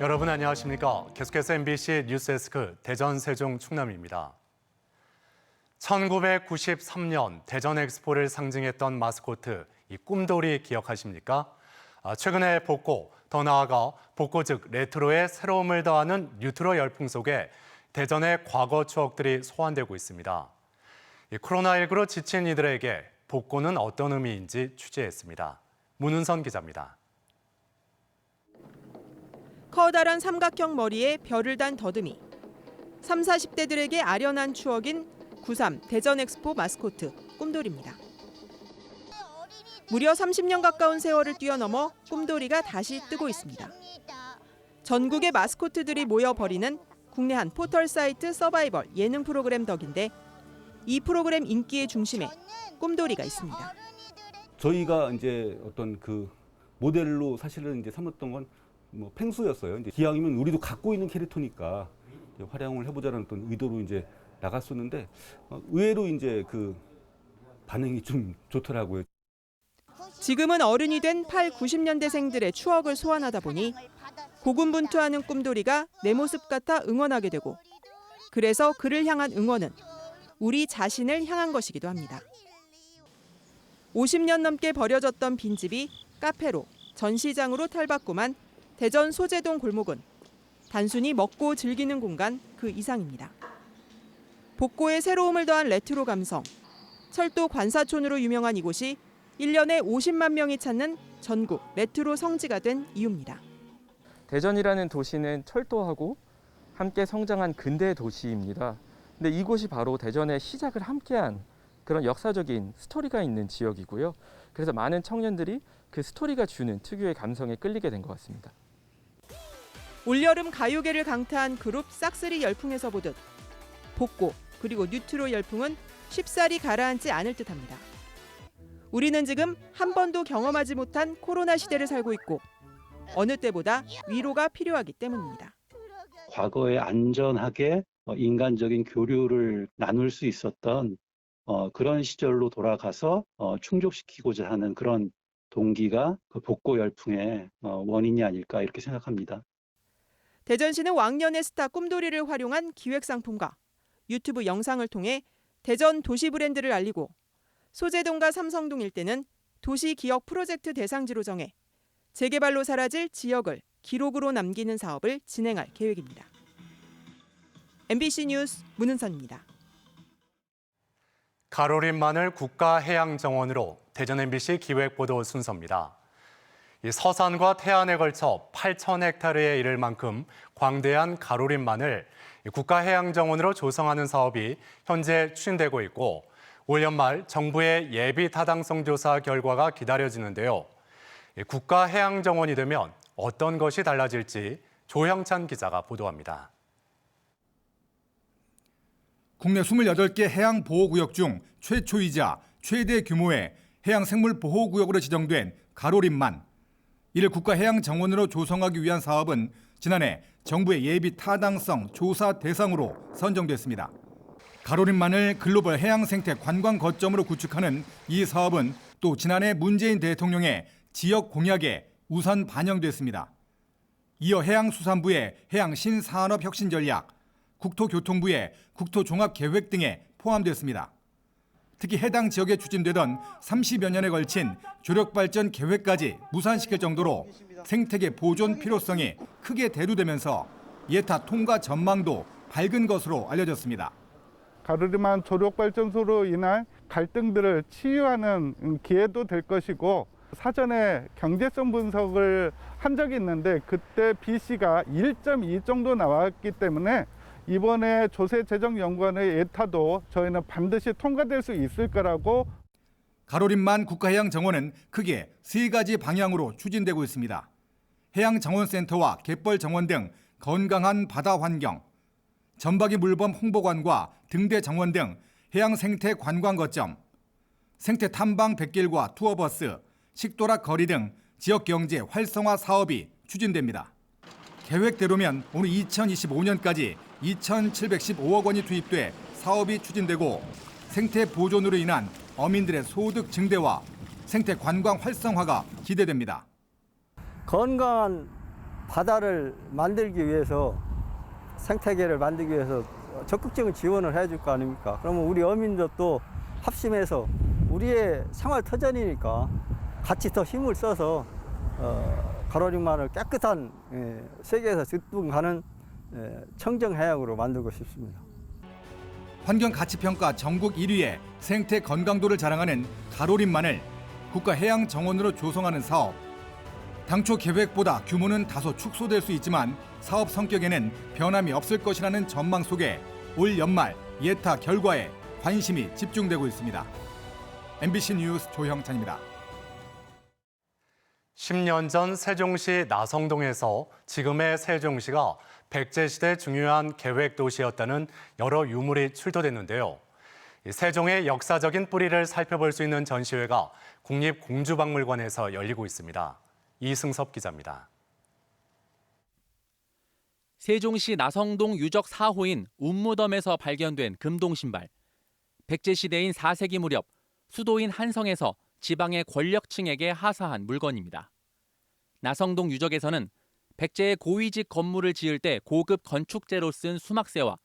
여러분 안녕하십니까? 계속해서 MBC 뉴스데스크 대전 세종 충남입니다. 1993년 대전 엑스포를 상징했던 마스코트 이 꿈돌이 기억하십니까? 아, 최근에 복고, 더 나아가 복고 즉 레트로의 새로움을 더하는 뉴트로 열풍 속에 대전의 과거 추억들이 소환되고 있습니다. 이 코로나19로 지친 이들에게 복고는 어떤 의미인지 취재했습니다. 문은선 기자입니다. 커다란 삼각형 머리에 별을 단 더듬이. 3, 40대들에게 아련한 추억인 93 대전 엑스포 마스코트 꿈돌이입니다. 무려 30년 가까운 세월을 뛰어넘어 꿈돌이가 다시 뜨고 있습니다. 전국의 마스코트들이 모여 벌이는 국내 한 포털 사이트 서바이벌 예능 프로그램 덕인데 이 프로그램 인기의 중심에 꿈돌이가 있습니다. 저희가 이제 어떤 그 모델로 사실은 이제 삼았던 건 뭐 펭수였어요. 이제 기왕이면 우리도 갖고 있는 캐릭터니까 활용을 해보자는 어떤 의도로 이제 나갔었는데 어, 의외로 이제 그 반응이 좀 좋더라고요. 지금은 어른이 된 8, 90년대생들의 추억을 소환하다 보니 고군분투하는 꿈돌이가 내 모습 같아 응원하게 되고 그래서 그를 향한 응원은 우리 자신을 향한 것이기도 합니다. 50년 넘게 버려졌던 빈집이 카페로 전시장으로 탈바꿈한 대전 소재동 골목은 단순히 먹고 즐기는 공간 그 이상입니다. 복고에 새로움을 더한 레트로 감성, 철도 관사촌으로 유명한 이곳이 1년에 50만 명이 찾는 전국 레트로 성지가 된 이유입니다. 대전이라는 도시는 철도하고 함께 성장한 근대 도시입니다. 근데 이곳이 바로 대전의 시작을 함께한 그런 역사적인 스토리가 있는 지역이고요. 그래서 많은 청년들이 그 스토리가 주는 특유의 감성에 끌리게 된 것 같습니다. 올여름 가요계를 강타한 그룹 싹쓸이 열풍에서 보듯 복고 그리고 뉴트로 열풍은 쉽사리 가라앉지 않을 듯합니다. 우리는 지금 한 번도 경험하지 못한 코로나 시대를 살고 있고 어느 때보다 위로가 필요하기 때문입니다. 과거에 안전하게 어, 인간적인 교류를 나눌 수 있었던 어, 그런 시절로 돌아가서 어, 충족시키고자 하는 그런 동기가 그 복고 열풍의 어, 원인이 아닐까 이렇게 생각합니다. 대전시는 왕년의 스타 꿈돌이를 활용한 기획 상품과 유튜브 영상을 통해 대전 도시 브랜드를 알리고 소재동과 삼성동 일대는 도시 기억 프로젝트 대상지로 정해 재개발로 사라질 지역을 기록으로 남기는 사업을 진행할 계획입니다. MBC 뉴스 문은선입니다. 가로린 마늘 국가해양정원으로 대전 MBC 기획보도 순서입니다. 이 서산과 태안에 걸쳐 8천 헥타르에 이를 만큼 광대한 가로린 마늘 국가해양정원으로 조성하는 사업이 현재 추진되고 있고 올 연말 정부의 예비 타당성 조사 결과가 기다려지는데요. 이 국가해양정원이 되면 어떤 것이 달라질지 조형찬 기자가 보도합니다. 국내 28개 해양 보호구역 중 최초이자 최대 규모의 해양 생물 보호구역으로 지정된 가로림만 이를 국가해양정원으로 조성하기 위한 사업은 지난해 정부의 예비 타당성 조사 대상으로 선정됐습니다. 가로림만을 글로벌 해양 생태 관광 거점으로 구축하는 이 사업은 또 지난해 문재인 대통령의 지역 공약에 우선 반영됐습니다. 이어 해양수산부의 해양 신산업 혁신 전략, 국토교통부의 국토종합계획 등에 포함됐습니다. 특히 해당 지역에 추진되던 30여 년에 걸친 조력발전 계획까지 무산시킬 정도로 생태계 보존 필요성이 크게 대두되면서 예타 통과 전망도 밝은 것으로 알려졌습니다. 가르르만 조력발전소로 인한 갈등들을 치유하는 기회도 될 것이고 사전에 경제성 분석을 한 적이 있는데 그때 BC가 1.2 정도 나왔기 때문에 이번에 조세재정연구원의 예타도 저희는 반드시 통과될 수 있을 거라고 가로림만 국가해양 정원은 크게 세 가지 방향으로 추진되고 있습니다. 해양정원센터와 갯벌정원 등 건강한 바다 환경, 전박이 물범 홍보관과 등대 정원 등 해양 생태 관광 거점, 생태 탐방 백길과 투어버스, 식도락 거리 등 지역 경제 활성화 사업이 추진됩니다. 계획대로면 오늘 2025년까지 2,715억 원이 투입돼 사업이 추진되고 생태 보존으로 인한 어민들의 소득 증대와 생태 관광 활성화가 기대됩니다. 건강한 바다를 만들기 위해서 생태계를 만들기 위해서 적극적인 지원을 해줄 거 아닙니까? 그러면 우리 어민들도 합심해서 우리의 생활 터전이니까 같이 더 힘을 써서 어, 가로림만을 깨끗한 예, 세계에서 뒷분 가는 예, 청정 해양으로 만들고 싶습니다. 환경 가치 평가 전국 1위의 생태 건강도를 자랑하는 가로림만을 국가 해양 정원으로 조성하는 사업. 당초 계획보다 규모는 다소 축소될 수 있지만 사업 성격에는 변함이 없을 것이라는 전망 속에 올 연말 예타 결과에 관심이 집중되고 있습니다. MBC 뉴스 조형찬입니다. 10년 전 세종시 나성동에서 지금의 세종시가 백제시대 중요한 계획 도시였다는 여러 유물이 출토됐는데요. 이 세종의 역사적인 뿌리를 살펴볼 수 있는 전시회가 국립공주박물관에서 열리고 있습니다. 이승섭 기자입니다. 세종시 나성동 유적 4호인 운무덤에서 발견된 금동 신발. 백제 시대인 4세기 무렵 수도인 한성에서 지방의 권력층에게 하사한 물건입니다. 나성동 유적에서는 백제의 고위직 건물을 지을 때 고급 건축재로 쓴 수막새와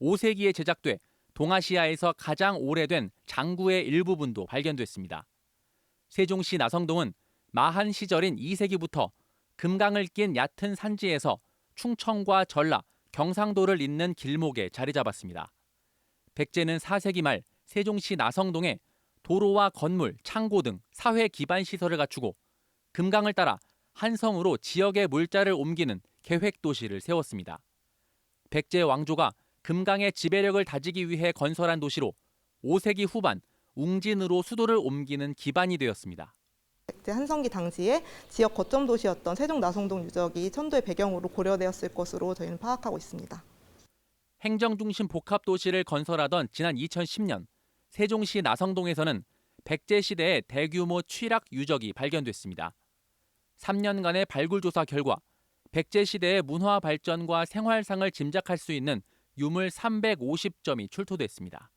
5세기에 제작돼 동아시아에서 가장 오래된 장구의 일부분도 발견됐습니다. 세종시 나성동은 마한 시절인 2세기부터 금강을 낀 얕은 산지에서 충청과 전라, 경상도를 잇는 길목에 자리 잡았습니다. 백제는 4세기 말 세종시 나성동에 도로와 건물, 창고 등 사회 기반 시설을 갖추고 금강을 따라 한성으로 지역의 물자를 옮기는 계획 도시를 세웠습니다. 백제 왕조가 금강의 지배력을 다지기 위해 건설한 도시로 5세기 후반 웅진으로 수도를 옮기는 기반이 되었습니다. 백제 한성기 당시에 지역 거점 도시였던 세종 나성동 유적이 천도의 배경으로 고려되었을 것으로 저희는 파악하고 있습니다. 행정 중심 복합 도시를 건설하던 지난 2010년 세종시 나성동에서는 백제 시대의 대규모 취락 유적이 발견됐습니다. 3년간의 발굴 조사 결과 백제 시대의 문화 발전과 생활상을 짐작할 수 있는 유물 350점이 출토됐습니다.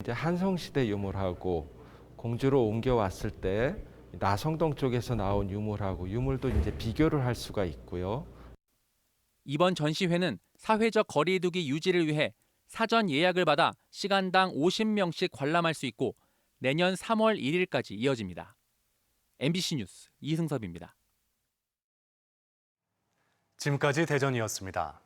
이제 한성시대 유물하고 공주로 옮겨왔을 때 나성동 쪽에서 나온 유물하고 유물도 이제 비교를 할 수가 있고요. 이번 전시회는 사회적 거리두기 유지를 위해 사전 예약을 받아 시간당 50명씩 관람할 수 있고 내년 3월 1일까지 이어집니다. MBC 뉴스 이승섭입니다. 지금까지 대전이었습니다.